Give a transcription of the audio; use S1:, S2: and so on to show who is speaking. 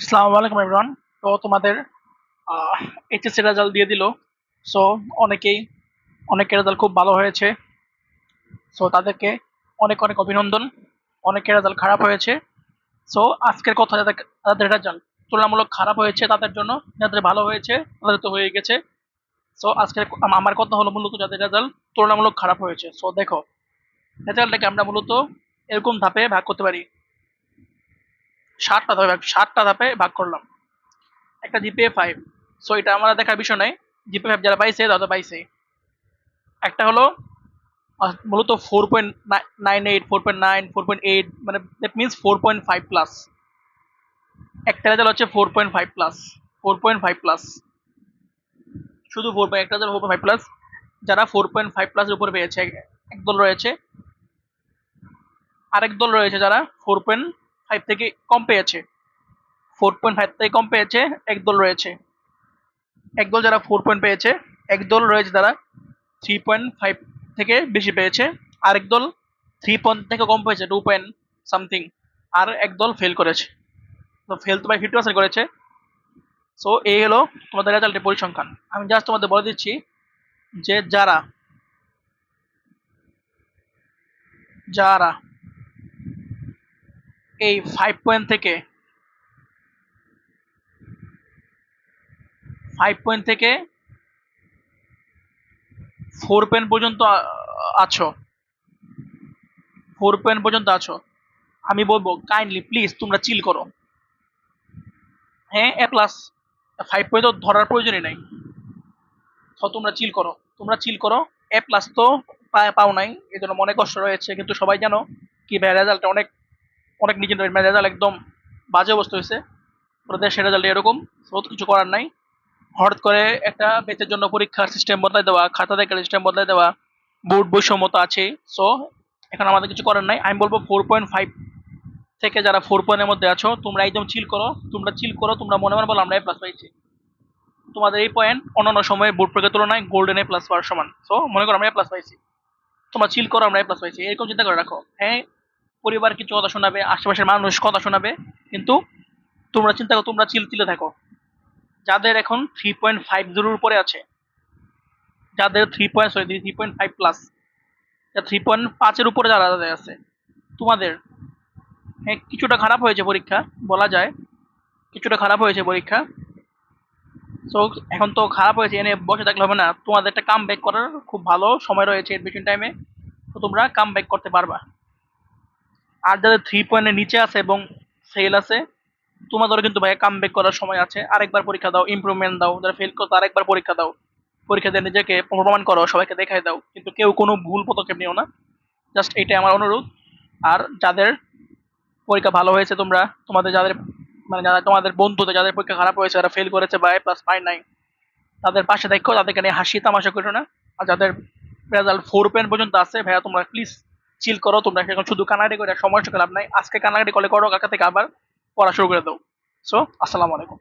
S1: আসসালামু আলাইকুম এভরিওয়ান তো তোমাদের এইচএসসি রেজাল্ট দিয়ে দিল। সো অনেকেই, অনেকের রেজাল্ট খুব ভালো হয়েছে। সো তাদেরকে অনেক অনেক অভিনন্দন। অনেকের রেজাল্ট খারাপ হয়েছে। সো আজকের কথা যাদের, তাদের রেজাল্ট তুলনামূলক খারাপ হয়েছে, তাদের জন্য যাদের ভালো হয়েছে, তাদের তো হয়ে গেছে। সো আজকের আমার কথা হলো মূলত যাদের রেজাল্ট তুলনামূলক খারাপ হয়েছে। সো দেখো রেজাল্টটাকে আমরা মূলত এরকম ধাপে ভাগ করতে পারি। ষাটটা ধাপে ষাটটা ধাপে ভাগ করলাম। একটা জিপিএ ফাইভ সো এটা আমরা দেখার বিষয় নাই। জিপিএ ফাইভ যারা পাইছে, তারা পাইছে একটা হলো মূলত four point nine eight four point nine four point eight মানে that means four point five plus একটা রেজাল্ট হচ্ছে four point five plus four point five plus শুধু ফোর পয়েন্ট একটা ফোর পয়েন্ট ফাইভ প্লাস যারা four point five প্লাসের উপরে পেয়েছে একদল রয়েছে। আরেক দল রয়েছে যারা ফোর পয়েন্ট ফাইভ থেকে কম পেয়েছে। ফোর পয়েন্ট ফাইভ থেকে কম পেয়েছে, একদল রয়েছে। একদল যারা ফোর পয়েন্ট পেয়েছে, একদল রয়েছে যারা থ্রি পয়েন্ট ফাইভ থেকে বেশি পেয়েছে আরেক দল থ্রি পয়েন্ট থেকে কম পেয়েছে টু পয়েন্ট সামথিং আর একদল ফেল করেছে। তো ফেল তো ভাই ফিফটি পার্সেন্ট করেছে। সো এই হলো তোমাদের রেজাল্টের পরিসংখ্যান। আমি জাস্ট তোমাদের বলে দিচ্ছি যে যারা যারা এই ফাইভ পয়েন্ট থেকে ফাইভ পয়েন্ট থেকে ফোর পয়েন্ট পর্যন্ত আছো। ফোর পয়েন্ট পর্যন্ত আছো। আমি বলব কাইন্ডলি প্লিজ তোমরা চিল করো। হ্যাঁ এ প্লাস ফাইভ পয়েন্ট তো ধরার প্রয়োজনই নাই। তো তোমরা চিল করো। তোমরা চিল করো। এ প্লাস তো পাও নাই। এই জন্য মনে কষ্ট রয়েছে, কিন্তু সবাই জানো কি ভাই রেজাল্টটা অনেক অনেক নিজের রেজাল্ট একদম বাজে অবস্থা হয়েছে। ওরা দেশের রেজাল্ট এরকম সো কিছু করার নাই। হঠাৎ করে একটা বেচের জন্য পরীক্ষার সিস্টেম বদলাই দেওয়া, খাতা দেখার সিস্টেম বদলাই দেওয়া, বোর্ড বৈষম্য তো আছেই সো এখন আমাদের কিছু করার নাই। আমি বলব ফোর পয়েন্ট ফাইভ থেকে যারা ফোর পয়েন্টের মধ্যে আছো, তোমরা একদম চিল করো। তোমরা চিল করো, তোমরা মনে মনে বলো, আমরা এ প্লাস পাইছি। তোমাদের এই পয়েন্ট অন্যান্য সময়ে বোর্ড পরীক্ষার তুলনায় গোল্ডেন এ প্লাস পাওয়ার সমান। সো মনে করো আমরা এ প্লাস পাইছি। তোমরা চিল করো, আমরা এ প্লাস পাইছি। এরকম চিন্তা করে রাখো। হ্যাঁ পরিবার কিছু কথা শোনাবে, আশেপাশের মানুষ কথা শোনাবে, কিন্তু তোমরা চিন্তা করো, তোমরা চিল চিলে থাকো। যাদের এখন থ্রি পয়েন্ট ফাইভ জিরোর উপরে আছে, যাদের three point sorry three point five plus three point পাঁচের উপরে যারা, যাদের আছে, তোমাদের হ্যাঁ কিছুটা খারাপ হয়েছে পরীক্ষা, বলা যায়, কিছুটা খারাপ হয়েছে পরীক্ষা। সো এখন তো খারাপ হয়েছে, এনে বসে থাকলে হবে না। তোমাদের একটা কাম ব্যাক করার খুব ভালো সময় রয়েছে এডমিশন টাইমে তো তোমরা কাম ব্যাক করতে পারবা। আর যাদের থ্রি পয়েন্টের নিচে আছে এবং ফেল আছে, তোমাদেরও কিন্তু ভাই কাম ব্যাক করার সময় আছে। আরেকবার পরীক্ষা দাও ইমপ্রুভমেন্ট দাও, যারা ফেল করতো আরেকবার পরীক্ষা দাও। পরীক্ষা দিয়ে নিজেকে প্রমাণ করো, সবাইকে দেখাই দাও। কিন্তু কেউ কোনো ভুল পদক্ষেপ নিও না। জাস্ট এটাই আমার অনুরোধ। আর যাদের পরীক্ষা ভালো হয়েছে তোমরা, তোমাদের যাদের মানে যারা তোমাদের বন্ধুদের যাদের পরীক্ষা খারাপ হয়েছে, যারা ফেল করেছে বা এ প্লাস পাই নাই, তাদের পাশে দেখো, তাদেরকে নিয়ে হাসি তামাশা করো না। আর যাদের রেজাল্ট ফোর পয়েন্ট পর্যন্ত আছে, ভাইয়া তোমরা প্লিজ চিল করো তোমরা। এখন শুধু কানাডি করে সময় লাভ নাই। আজকে কানাডি কলে করো কাকা থেকে আবার পড়া শুরু করে দাও। সো আসসালামু আলাইকুম।